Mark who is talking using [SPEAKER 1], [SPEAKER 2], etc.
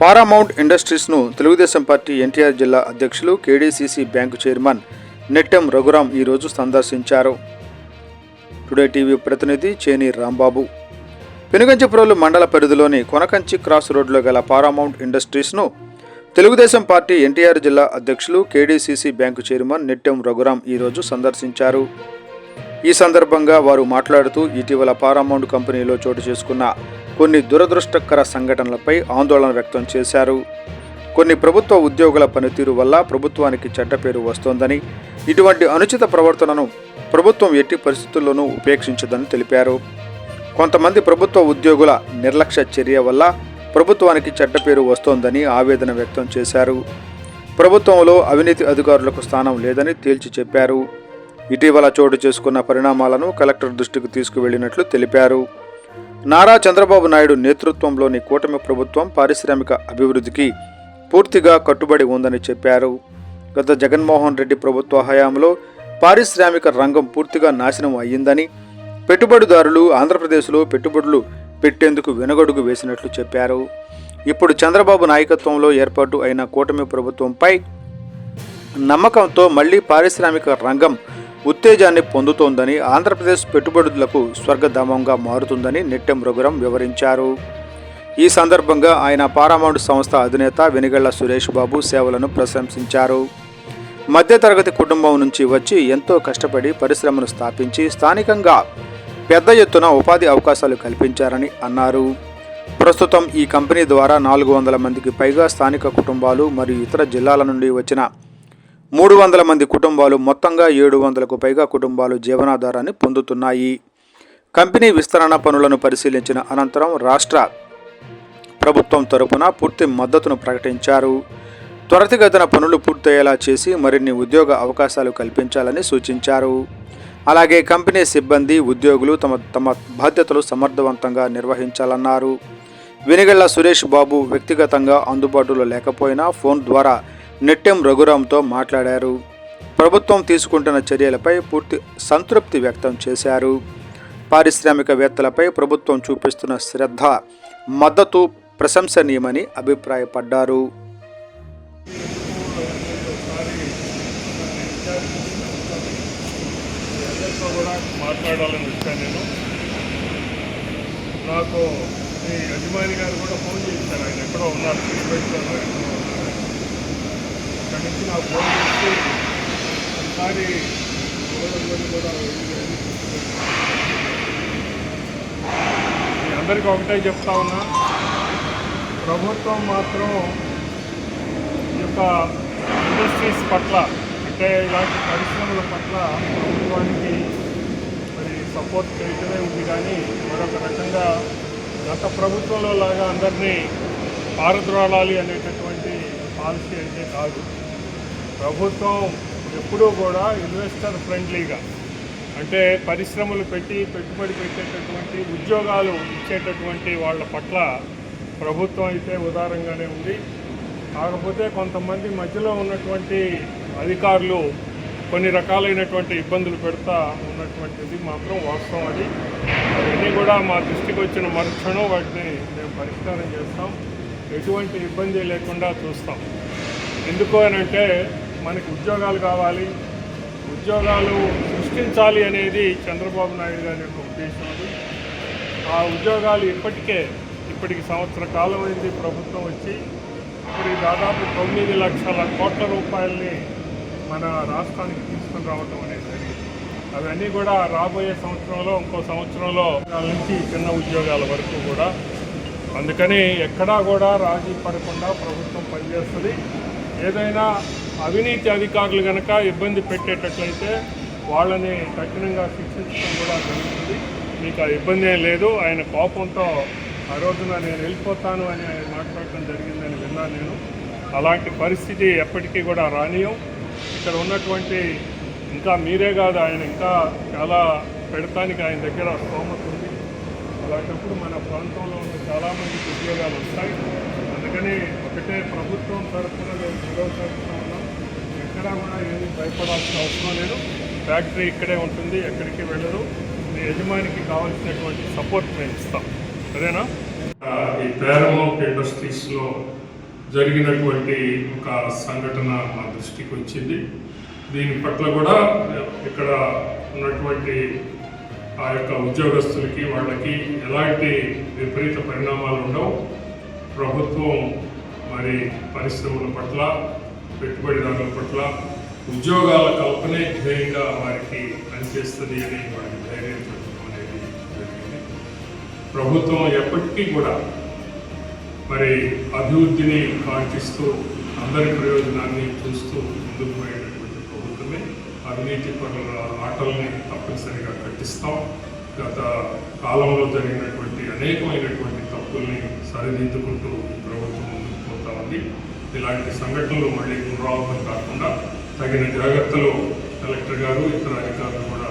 [SPEAKER 1] Paramount ఇండస్ట్రీస్ను Telugu Desam party NTR జిల్లా అధ్యక్షులు KDCC bank chairman Nettem Raghuram ఈరోజు సందర్శించారు. టుడే టీవీ ప్రతినిధి చేని రాంబాబు. పెనుగంచిప్రోలు మండల పరిధిలోని కొనకంచి క్రాస్ రోడ్లో గల పారామౌంట్ ఇండస్ట్రీస్ను తెలుగుదేశం పార్టీ ఎన్టీఆర్ జిల్లా అధ్యక్షులు KDCC bank chairman Nettem Raghuram ఈరోజు సందర్శించారు. ఈ సందర్భంగా వారు మాట్లాడుతూ ఇటీవల పారామౌంట్ కంపెనీలో చోటు చేసుకున్న కొన్ని దురదృష్టకర సంఘటనలపై ఆందోళన వ్యక్తం చేశారు. కొన్ని ప్రభుత్వ ఉద్యోగుల పనితీరు వల్ల ప్రభుత్వానికి చెడ్డ పేరు వస్తోందని ఇటువంటి అనుచిత ప్రవర్తనను ప్రభుత్వం ఎట్టి పరిస్థితుల్లోనూ ఉపేక్షించదని తెలిపారు. కొంతమంది ప్రభుత్వ ఉద్యోగుల నిర్లక్ష్య చర్య వల్ల ప్రభుత్వానికి చెడ్డ పేరు వస్తోందని ఆవేదన వ్యక్తం చేశారు. ప్రభుత్వంలో అవినీతి అధికారులకు స్థానం లేదని తేల్చి చెప్పారు. ఇటీవల చోటు చేసుకున్న పరిణామాలను కలెక్టర్ దృష్టికి తీసుకువెళ్ళినట్లు తెలిపారు. నారా చంద్రబాబు నాయుడు నేతృత్వంలోని కూటమి ప్రభుత్వం పారిశ్రామిక అభివృద్ధికి పూర్తిగా కట్టుబడి ఉందని చెప్పారు. గత జగన్మోహన్ రెడ్డి ప్రభుత్వ హయాంలో పారిశ్రామిక రంగం పూర్తిగా నాశనం అయ్యిందని పెట్టుబడిదారులు ఆంధ్రప్రదేశ్లో పెట్టుబడులు పెట్టేందుకు వెనుగడుగు వేసినట్లు చెప్పారు. ఇప్పుడు చంద్రబాబు నాయకత్వంలో ఏర్పాటు అయిన కూటమి ప్రభుత్వంపై నమ్మకంతో మళ్ళీ పారిశ్రామిక రంగం ఉత్తేజాన్ని పొందుతోందని ఆంధ్రప్రదేశ్ పెట్టుబడులకు స్వర్గధామంగా మారుతుందని నెట్టెం రఘురం వివరించారు. ఈ సందర్భంగా ఆయన పారామౌంట్ సంస్థ అధినేత వెనిగళ్ళ సురేష్ బాబు సేవలను ప్రశంసించారు. మధ్యతరగతి కుటుంబం నుంచి వచ్చి ఎంతో కష్టపడి పరిశ్రమను స్థాపించి స్థానికంగా పెద్ద ఎత్తున ఉపాధి అవకాశాలు కల్పించారని అన్నారు. ప్రస్తుతం ఈ కంపెనీ ద్వారా నాలుగు వందల మందికి పైగా స్థానిక కుటుంబాలు మరియు ఇతర జిల్లాల నుండి వచ్చిన మూడు వందల మంది కుటుంబాలు మొత్తంగా ఏడు వందలకు పైగా కుటుంబాలు జీవనాధారాన్ని పొందుతున్నాయి. కంపెనీ విస్తరణ పనులను పరిశీలించిన అనంతరం రాష్ట్ర ప్రభుత్వం తరపున పూర్తి మద్దతును ప్రకటించారు. త్వరితగతిన పనులు పూర్తయ్యేలా చేసి మరిన్ని ఉద్యోగ అవకాశాలు కల్పించాలని సూచించారు. అలాగే కంపెనీ సిబ్బంది ఉద్యోగులు తమ తమ బాధ్యతలు సమర్థవంతంగా నిర్వహించాలన్నారు. వెనిగళ్ళ సురేష్ బాబు వ్యక్తిగతంగా అందుబాటులో లేకపోయినా ఫోన్ ద్వారా నెట్టెం రఘురాంతో మాట్లాడారు. ప్రభుత్వం తీసుకుంటున్న చర్యలపై పూర్తి సంతృప్తి వ్యక్తం చేశారు. పారిశ్రామికవేత్తలపై ప్రభుత్వం చూపిస్తున్న శ్రద్ధ మద్దతు ప్రశంసనీయమని అభిప్రాయపడ్డారు.
[SPEAKER 2] మాట్లాడాలని వచ్చాను నేను నాకు మీ యజమాని గారు కూడా ఫోన్ చేశారు. ఆయన ఎక్కడో ఉన్నారు తిరుపతిలోనో ఎక్కడో ఉన్నారు అక్కడి నుంచి నాకు ఫోన్ చేసి ఒకసారి కూడా అందరికీ ఒకటే చెప్తా ఉన్నా. ప్రభుత్వం మాత్రం ఈ యొక్క ఇండస్ట్రీస్ పట్ల అంటే ఇలాంటి పరిశ్రమల పట్ల ప్రభుత్వానికి మరి సపోర్ట్ చేయటమే ఉంది కానీ మరొక రకంగా గత ప్రభుత్వంలో లాగా అందరినీ పారద్రోళాలి అనేటటువంటి పాలసీ అయితే కాదు. ప్రభుత్వం ఎప్పుడూ కూడా ఇన్వెస్టర్ ఫ్రెండ్లీగా అంటే పరిశ్రమలు పెట్టి పెట్టుబడి పెట్టేటటువంటి ఉద్యోగాలు ఇచ్చేటటువంటి వాళ్ళ పట్ల ప్రభుత్వం అయితే ఉదారంగానే ఉంది. కాకపోతే కొంతమంది మధ్యలో ఉన్నటువంటి అధికారులు కొన్ని రకాలైనటువంటి ఇబ్బందులు పెడతా ఉన్నటువంటిది మాత్రం వాస్తవం అది. అవన్నీ కూడా మా దృష్టికి వచ్చిన మరుక్షణం వాటిని మేము పరిష్కారం చేస్తాం. ఎటువంటి ఇబ్బంది లేకుండా చూస్తాం. ఎందుకు అని అంటే మనకి ఉద్యోగాలు కావాలి. ఉద్యోగాలు సృష్టించాలి అనేది చంద్రబాబు నాయుడు గారి యొక్క ఉద్దేశం అది. ఆ ఉద్యోగాలు ఇప్పటికే ఇప్పటికి సంవత్సర కాలం అయింది ప్రభుత్వం వచ్చి ఇప్పుడు దాదాపు తొమ్మిది లక్షల కోట్ల రూపాయల్ని మన రాష్ట్రానికి తీసుకుని రావటం అనేది జరిగింది. అవన్నీ కూడా రాబోయే సంవత్సరంలో ఇంకో సంవత్సరంలో నుంచి చిన్న ఉద్యోగాల వరకు కూడా అందుకని ఎక్కడా కూడా రాజీ పడకుండా ప్రభుత్వం పనిచేస్తుంది. ఏదైనా అవినీతి అధికారులు కనుక ఇబ్బంది పెట్టేటట్లయితే వాళ్ళని కఠినంగా శిక్షించడం కూడా జరుగుతుంది. మీకు ఆ ఇబ్బంది ఏం లేదు. ఆయన కోపంతో ఆ రోజున నేను వెళ్ళిపోతాను అని ఆయన మాట్లాడటం జరిగిందని విన్నాను నేను. అలాంటి పరిస్థితి ఎప్పటికీ కూడా రానియం. ఇక్కడ ఉన్నటువంటి ఇంకా మీరే కాదు ఆయన ఇంకా చాలా పెడతానికి ఆయన దగ్గర స్తోమత ఉంది. అలాంటప్పుడు మన ప్రాంతంలో ఉన్న చాలామందికి ఉద్యోగాలు ఉంటాయి అందుకని ఒకటే ప్రభుత్వం తరఫున మేము నిరోధిస్తూ ఉన్నాం. ఎక్కడా కూడా ఏమీ భయపడాల్సిన అవసరం లేదు. ఫ్యాక్టరీ ఇక్కడే ఉంటుంది ఎక్కడికి వెళ్ళరు. మీ యజమానికి కావాల్సినటువంటి సపోర్ట్ మేము ఇస్తాం. సరేనా? ఈ పేరమౌంట్ ఇండస్ట్రీస్లో జరిగినటువంటి ఒక సంఘటన మా దృష్టికి వచ్చింది. దీని పట్ల కూడా ఇక్కడ ఉన్నటువంటి ఆ యొక్క ఉద్యోగస్తులకి వాళ్ళకి ఎలాంటి విపరీత పరిణామాలు ఉండవు. ప్రభుత్వం మరి పరిశ్రమల పట్ల పెట్టుబడిదారుల పట్ల ఉద్యోగాల కల్పనే ధ్యేయంగా వారికి పనిచేస్తుంది అని వారికి ధైర్యం చెప్పడం అనేది జరిగింది. ప్రభుత్వం ఎప్పటికీ కూడా మరి అభివృద్ధిని కాంక్షిస్తూ అందరి ప్రయోజనాన్ని చూస్తూ ముందుకు పోయడం అవినీతి పనుల ఆటల్ని తప్పనిసరిగా కట్టిస్తాం గత కాలంలో జరిగినటువంటి అనేకమైనటువంటి తప్పుల్ని సరిదిద్దుకుంటూ ప్రభుత్వం ముందుకు పోతా ఉంది. ఇలాంటి సంఘటనలు మళ్ళీ పునరావృతం కాకుండా తగిన జాగ్రత్తలు కలెక్టర్ గారు ఇతర అధికారులు కూడా